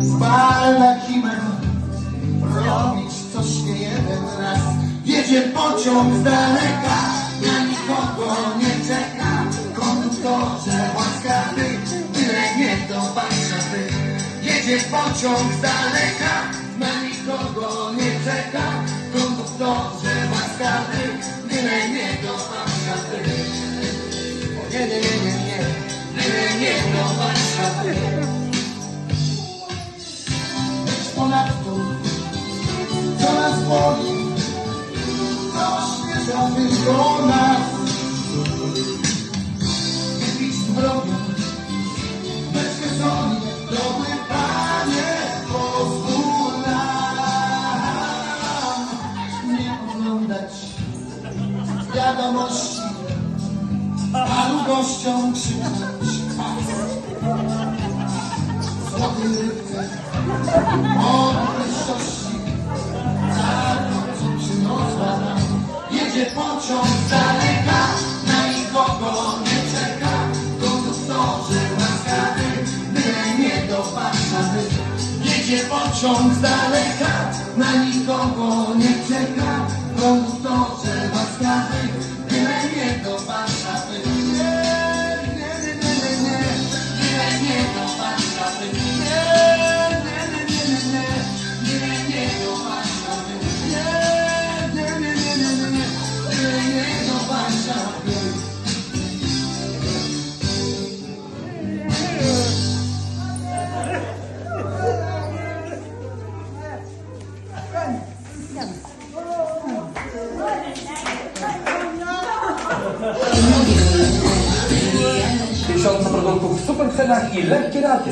Zwalna kimem robić coś nie jeden raz Jedzie pociąg z daleka, na nikogo nie czeka. Konduktorze łaskawy, byle nie do Warszawy Jedzie pociąg z daleka, na nikogo nie czeka. Tylko nas. Jakiś wrogi Bez sezoni Dobry Panie Pozwól Nie oglądać Wiadomości Paru gościom krzyknąć. Złoty rycer Od Jedzie pociąg z daleka Na nikogo nie czeka. Konduktorzy łaskawy Byle nie do Warszawy Jedzie pociąg z daleka Na nikogo nie czeka. Konduktorzy łaskawy Tysiące produktów w super cenach i lekkie raty.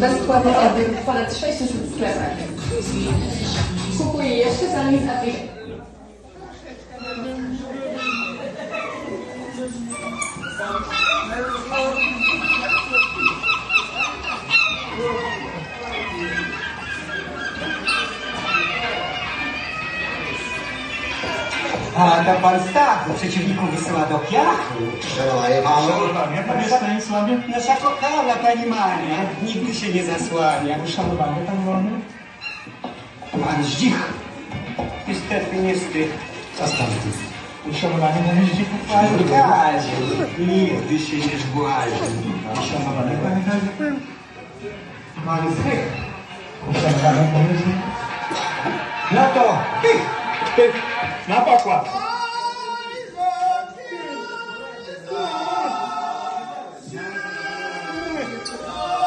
Bezpłatny odbiór ponad 600 sklepach. Kupuję jeszcze zanim z A ta pan Stachu przeciwników wysyła do piachu. Szanowanie, panie Stanisławie? Nasza kochana pani Maria nigdy się nie zasłania. Uszanowanie, panie wolny? Pan Zdzich. Niestety, niestety. Co z tamtym? Uszanowanie na jeździków, panie? Kazie, nigdy się nie zbłazi. Uszanowanie, panie Kazie? Pan Zych. Uszanowanie, panie jeździków? No to tych, tych. Na pokład!